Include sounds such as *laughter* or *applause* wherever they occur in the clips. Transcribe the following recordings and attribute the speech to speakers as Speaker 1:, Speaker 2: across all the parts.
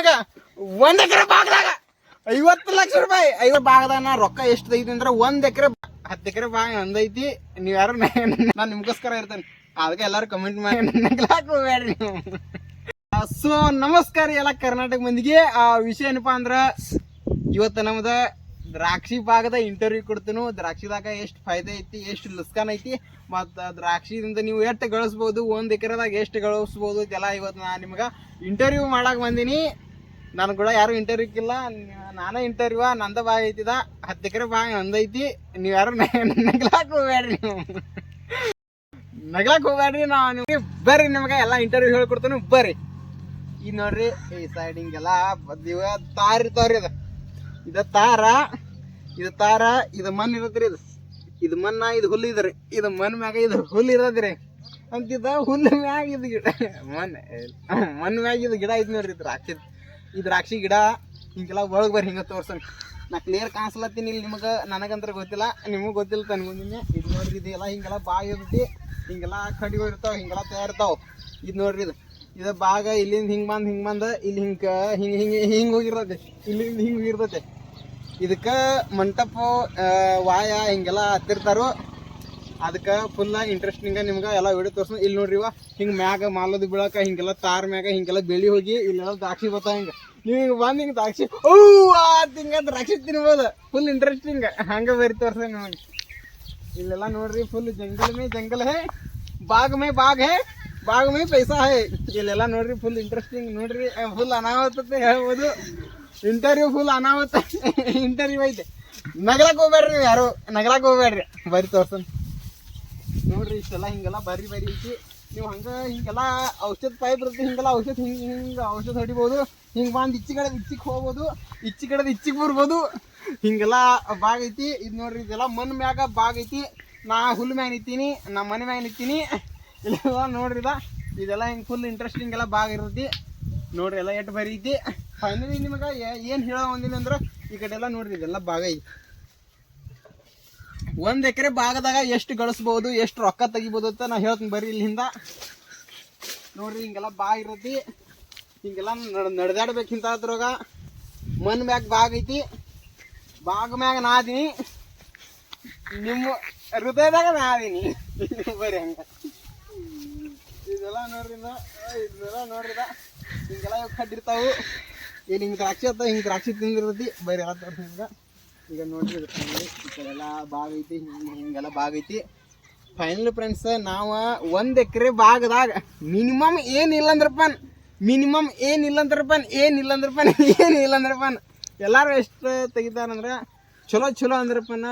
Speaker 1: ನಿಮಗ ಒಂದ್ ಎಕರೆ ಭಾಗದಾಗ ಐವತ್ತು ಲಕ್ಷ ರೂಪಾಯಿ. ಐವತ್ತು ಭಾಗದಾಗ ನಾ ರೊಕ್ಕ ಎಷ್ಟು ಐತಿ ಅಂದ್ರೆ ಒಂದ್ ಎಕರೆ ಹತ್ತು ಎಕರೆ ಭಾಗ ಒಂದೈತಿ. ನೀವ್ ಯಾರು ನಾನು ನಿಮ್ಗೋಸ್ಕರ ಇರ್ತೇನೆ. ಅದಕ್ಕೆ ಎಲ್ಲಾರು ಕಮೆಂಟ್ ಮಾಡಿ. ನಗ್ಲಾಕ್ ಹೋಗ್ಬೇಡ್ರಿ ನೀವು. ಸೊ ನಮಸ್ಕಾರ ಎಲ್ಲ ಕರ್ನಾಟಕ ಮಂದಿಗೆ. ಆ, ವಿಷಯ ಏನಪ್ಪಾ ಅಂದ್ರ, ಇವತ್ತು ನಮ್ದ ದ್ರಾಕ್ಷಿ ಭಾಗದ ಇಂಟರ್ವ್ಯೂ ಕೊಡ್ತೇನೆ. ದ್ರಾಕ್ಷಿದಾಗ ಎಷ್ಟು ಫಾಯ್ದೆ ಐತಿ, ಎಷ್ಟು ಲುಸ್ಕಾನ್ ಐತಿ. ಮತ್ತು ದ್ರಾಕ್ಷಿದಿಂದ ನೀವು ಎಷ್ಟು ಗಳಿಸ್ಬೋದು, ಒಂದು ಎಕರೆದಾಗ ಎಷ್ಟು ಗಳಿಸ್ಬೋದು ಇದೆಲ್ಲ ಇವತ್ತು ನಾನು ನಿಮ್ಗೆ ಇಂಟರ್ವ್ಯೂ ಮಾಡಕ್ಕೆ ಬಂದೀನಿ. ನಾನು ಕೂಡ ಯಾರು ಇಂಟರ್ವ್ಯೂಕ್ಕಿಲ್ಲ ನಾನೇ ಇಂಟರ್ವ್ಯೂ ನಂದ ಭಾಗ ಐತಿದ. ಹತ್ತು ಎಕರೆ ಭಾಗ ನಂದೈತಿ ನೀವು ಯಾರು ನಗ್ಲಾಕ್ ಹೋಗ್ಬೇಡ್ರಿ ನೀವು. ನಗ್ಲಾಕ್ ಹೋಗ್ಬೇಡ್ರಿ ನಾವು. ನಿಮಗೆ ಬರ್ರಿ, ನಿಮಗೆ ಎಲ್ಲ ಇಂಟರ್ವ್ಯೂ ಹೇಳ್ಕೊಡ್ತೀನಿ, ಬರ್ರಿ. ಈಗ ನೋಡ್ರಿ, ಈ ಸೈಡ್ ಹಿಂಗೆಲ್ಲ ಇವ ತಾರ್ ಇರ್ತಾವ್ರಿ ಇದು ಇದು ತಾರ ಇದು ತಾರ, ಇದು ಮಣ್ಣು ಇರತ್ರಿ ಇದು. ಇದು ಮಣ್ಣ, ಇದು ಹುಲ್ಲು ಇದ್ರಿ. ಇದು ಮಣ್ಣು ಮ್ಯಾಗ ಇದು ಹುಲ್ಲು ಇರೋದ್ರಿ. ಅಂತಿದ್ದ ಹುಲ್ಲು ಮ್ಯಾಗ ಇದು ಗಿಡ. ಮಣ್ಣು ಮಣ್ಣು ಮ್ಯಾಗ ಇದು ಗಿಡ ಐತಿ ನೋಡ್ರಿ ಇದ್ರ ದ್ರಾಕ್ಷಿ ಈ ದ್ರಾಕ್ಷಿ ಗಿಡ ಹಿಂಗೆಲ್ಲ ಒಳಗೆ ಬರ್ರಿ, ಹಿಂಗೆ ತೋರ್ಸಂಗೆ ನಾ ಕ್ಲಿಯರ್ ಕಾಣಿಸ್ಲತ್ತೀನಿ ಇಲ್ಲಿ ನಿಮಗೆ, ನನಗಂತ್ರ ಗೊತ್ತಿಲ್ಲ, ನಿಮಗೆ ಗೊತ್ತಿಲ್ಲ ತನ್ಕೊಂಡಿನಿ ಇದು ನೋಡ್ರಿ ಇದು ಎಲ್ಲ ಹಿಂಗೆಲ್ಲ ಬಾಯಿ ಇರ್ತೈತಿ, ಹಿಂಗೆಲ್ಲ ಕಡಿಗೆ ಇರ್ತಾವೆ, ಹಿಂಗೆಲ್ಲ ತಯಾರಿರ್ತಾವೆ. ಇದು ನೋಡ್ರಿ ಇದು. ಇದು ಭಾಗ ಇಲ್ಲಿಂದ ಹಿಂಗೆ ಬಂದು ಹಿಂಗೆ ಬಂದು, ಇಲ್ಲಿ ಹಿಂಗೆ ಹಿಂಗೆ ಹಿಂಗೆ ಹಿಂಗೆ ಹೋಗಿರ್ತೈತೆ. ಇಲ್ಲಿಂದ ಹಿಂಗೆ ಹೋಗಿರ್ತೈತೆ. ಇದಕ್ಕೆ ಮಂಟಪ ವಾಯ ಹಿಂಗೆಲ್ಲ ಹತ್ತಿರ್ತಾರೋ. ಅದಕ್ಕೆ ಫುಲ್ ಇಂಟ್ರೆಸ್ಟಿಂಗ ನಿಮ್ಗೆ ಎಲ್ಲ ವಿಡಿಯೋ ತೋರ್ಸ ಇಲ್ಲಿ ನೋಡ್ರಿ ಇವ, ಹಿಂಗೆ ಮ್ಯಾಗ ಮಾಲದ ಬೀಳಕ, ಹಿಂಗೆಲ್ಲ ತಾರ್ ಮ್ಯಾಗ, ಹಿಂಗೆಲ್ಲ ಬೆಳಿ ಹೋಗಿ ಇಲ್ಲೆಲ್ಲ ದ್ರಾಕ್ಷಿ ಬರ್ತಾವ ಹಿಂಗೆ. ನೀವು ಹಿಂಗೆ ಬಂದು ಹಿಂಗೆ ದ್ರಾಕ್ಷಿ, ಓ, ಆ, ಹಿಂಗ ದ್ರಾಕ್ಷಿ ತಿನ್ಬೋದು. ಫುಲ್ ಇಂಟ್ರೆಸ್ಟಿಂಗ್ ಹಂಗೆ ಬರಿ ತೋರ್ಸ ನಿಮಗೆ. ಇಲ್ಲೆಲ್ಲ ನೋಡ್ರಿ ಫುಲ್ ಜಂಗಲ್ ಮೇ ಜಂಗಲ್ ಹೇ, ಬಾಗ್ ಮೇ ಬಾಗ್ ಹೇ, ಬಾಗ್ ಮೇ ಪೈಸಾ ಹೇ. ಇಲ್ಲೆಲ್ಲ ನೋಡ್ರಿ ಫುಲ್ ಇಂಟ್ರೆಸ್ಟಿಂಗ್ ನೋಡ್ರಿ. ಫುಲ್ ಅನಾಹುತತೆ ಹೇಳ್ಬೋದು. ಇಂಟರ್ವ್ಯೂ ಫುಲ್ ಅನಾಹುತ. ಇಂಟರ್ವ್ಯೂ ಐತೆ. ನಗಲಕ್ಕೆ ಹೋಗ್ಬೇಡ್ರಿ ಯಾರು. ನಗಲಕ್ಕೆ ಹೋಗ್ಬೇಡ್ರಿ ಬರಿ ತೋರ್ಸನ್ ನೋಡ್ರಿ, ಇಷ್ಟೆಲ್ಲ ಹಿಂಗೆಲ್ಲ ಬರಿ ಬರಿ ಐತಿ. ನೀವು ಹಂಗೆ ಹಿಂಗೆಲ್ಲ ಔಷಧ ಪೈಪ್ ಇರುತ್ತೆ, ಹಿಂಗೆಲ್ಲ ಔಷಧ ಹಿಂಗೆ ಹಿಂಗೆ ಔಷಧ ಹೊಡಿಬೋದು. ಹಿಂಗೆ ಬಂದು ಇಚ್ಚಿ ಕಡೆ ಇಚ್ಚಿಗೆ ಹೋಗ್ಬೋದು, ಇಚ್ಚಿ ಕಡೆ ಇಚ್ಚಿಗೆ ಬರ್ಬೋದು. ಹಿಂಗೆಲ್ಲ ಬಾಗ್ ಐತಿ. ಇದು ನೋಡ್ರಿ, ಇದೆಲ್ಲ ಮಣ್ಣು ಮ್ಯಾಗ ಬಾಗ್ ಐತಿ. ನಾ ಹುಲ್ಲು ಮ್ಯಾಗ ನಿಂತೀನಿ ನಾ ಮನೆ ಮ್ಯಾಗ ನಿಂತೀನಿ. ಇಲ್ಲ ನೋಡ್ರಿ, ಇದ, ಇದೆಲ್ಲ ಹಿಂಗೆ ಫುಲ್ ಇಂಟ್ರೆಸ್ಟಿಂಗ್ ಎಲ್ಲ ಬಾಗ್ ಇರ್ತೈತಿ. ನೋಡ್ರಿ, ಎಲ್ಲ ಎಟ್ಟು ಬರಿ ಐತಿ ಫೈನಲಿ ನಿಮಗೆ ಏನು ಹೇಳೋ ಒಂದಿನ ಅಂದ್ರೆ ಈ ಕಡೆ ಎಲ್ಲ ನೋಡ್ರಿ, ಇದೆಲ್ಲ ಭಾಗ ಐತಿ. ಒಂದ್ ಎಕರೆ ಭಾಗದಾಗ ಎಷ್ಟು ಗಳಿಸ್ಬೋದು, ಎಷ್ಟು ರೊಕ್ಕ ತೆಗಿಬೋದು ಅಂತ ನಾ ಹೇಳ್ತೀನಿ ಬರ್ರಿ ಇಲ್ಲಿಂದ. ನೋಡ್ರಿ, ಹಿಂಗೆಲ್ಲ ಬಾ ಇರತಿ. ಹಿಂಗೆಲ್ಲ ನಡೆದಾಡ್ಬೇಕು ಇಂಥ ಅದ್ರಾಗ. ಮನ್ ಮ್ಯಾಗ ಬಾಗ್ ಐತಿ. ಬಾಗ್ ಮ್ಯಾಗ ನಾ ನಿಮ್ಮ ಹೃದಯದಾಗ ನಾ *laughs* ಬರ್ರಿ ಹಂಗ. ಇದೆಲ್ಲ ನೋಡ್ರಿ ಇದೆಲ್ಲ ನೋಡ್ರಿ. ಹಿಂಗೆಲ್ಲ ಕಡ್ಡಿರ್ತಾವು ಇಲ್ಲಿ ಹಿಂಗೆ ದ್ರಾಕ್ಷಿ ಅತ್ತ, ಹಿಂಗೆ ದ್ರಾಕ್ಷಿ ತಿಂದಿರ್ತೈತಿ ಬರೀ ಎಲ್ಲ ಈಗ ನೋಡ್ರಿ ಎಲ್ಲ ಬಾಗ ಐತಿ, ಹಿಂಗೆ ಹಿಂಗೆಲ್ಲ ಭಾಗ ಐತಿ. ಫೈನಲ್ ಫ್ರೆಂಡ್ಸ್ ನಾವು ಒಂದು ಎಕರೆ ಭಾಗದಾಗ ಮಿನಿಮಮ್ ಏನಿಲ್ಲ ಅಂದ್ರಪ್ಪ ಮಿನಿಮಮ್ ಏನಿಲ್ಲ ಅಂದ್ರಪ್ಪ ಏನಿಲ್ಲ ಅಂದ್ರಪ್ಪ ಏನಿಲ್ಲ ಅಂದ್ರಪ್ಪ ಎಲ್ಲಾರು ಎಷ್ಟು ತೆಗಿತಾರಂದ್ರೆ ಚಲೋ ಚಲೋ ಅಂದ್ರಪ್ಪನ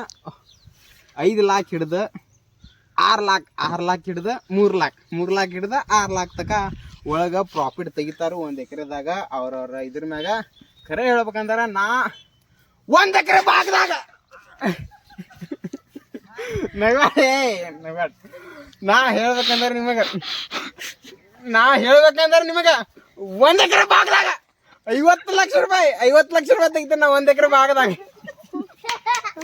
Speaker 1: ಐದು ಲಾಕ್ ಹಿಡ್ದು, ಆರು ಲಾಕ್ ಆರು ಲಾಕ್ ಹಿಡ್ದು, ಮೂರು ಲಾಕ್ ಮೂರು ಲಾಕ್ ಹಿಡ್ದು, ಆರು ಲಾಕ್ ತಕ ಒಳಗೆ ಪ್ರಾಫಿಟ್ ತೆಗಿತಾರೆ ಒಂದು ಎಕರೆದಾಗ ಅವ್ರವ್ರ ಇದ್ರ ಮ್ಯಾಗ. ಖರೆ ಹೇಳ್ಬೇಕಂದ್ರೆ ನಾ ಒಂದ್ ಎಕರೆ ಭಾಗದಾಗ ನಾ ಹೇಳ್ಬೇಕಂದ್ರೆ ನಿಮಗ, ನಾ ಹೇಳ್ಬೇಕಂದ್ರೆ ನಿಮಗ ಒಂದ್ ಎಕರೆ ಭಾಗದಾಗ ಐವತ್ತು ಲಕ್ಷ ರೂಪಾಯಿ, ಐವತ್ತು ಲಕ್ಷ ರೂಪಾಯಿ ತೆಗಿತೀನಿ ನಾ ಒಂದ್ ಎಕರೆ ಭಾಗದಾಗ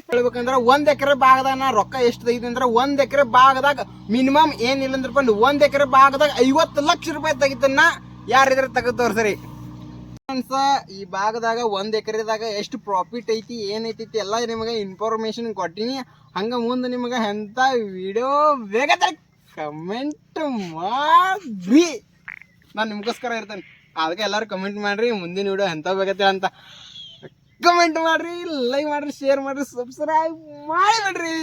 Speaker 1: ಹೇಳ್ಬೇಕಂದ್ರ ಒಂದ್ ಎಕರೆ ಭಾಗದಾಗ ನಾ ರೊಕ್ಕ ಎಷ್ಟು ತೆಗಿತೀನಿ ಅಂದ್ರೆ ಒಂದ್ ಎಕರೆ ಭಾಗದಾಗ ಮಿನಿಮಮ್ ಏನಿಲ್ಲ ಅಂದ್ರೆ ಬಂದು ಒಂದ್ ಎಕರೆ ಭಾಗದಾಗ ಐವತ್ತು ಲಕ್ಷ ರೂಪಾಯಿ ತೆಗಿತಾನ ಯಾರಿದ್ರೆ ತೆಗೆದು ತೋರ್ಸರಿ. ಫ್ರೆಂಡ್ಸ್ ಈ ಭಾಗದಾಗ ಒಂದ್ ಎಕರೆದಾಗ ಎಷ್ಟು ಪ್ರಾಫಿಟ್ ಐತಿ ಏನೈತಿ ಎಲ್ಲ ನಿಮಗೆ ಇನ್ಫಾರ್ಮೇಶನ್ ಕೊಟ್ಟಿನಿ. ಹಂಗ ಮುಂದೆ ನಿಮಗೆ ಎಂತ ವಿಡಿಯೋ ಬೇಗ ಕಮೆಂಟ್ ಮಾಡ್ರಿ. ನಾನು ನಿಮ್ಗೋಸ್ಕರ ಇರ್ತೇನೆ. ಅದಕ್ಕೆ ಎಲ್ಲರೂ ಕಮೆಂಟ್ ಮಾಡ್ರಿ, ಮುಂದಿನ ವಿಡಿಯೋ ಎಂತ ಬೇಕತ್ತೆ ಅಂತ. ಕಮೆಂಟ್ ಮಾಡ್ರಿ ಲೈಕ್ ಮಾಡ್ರಿ ಶೇರ್ ಮಾಡ್ರಿ ಸಬ್ಸ್ಕ್ರೈಬ್ ಮಾಡಿಬಿಡ್ರಿ